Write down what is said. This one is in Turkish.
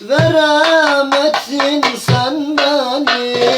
Veremetsin sen beni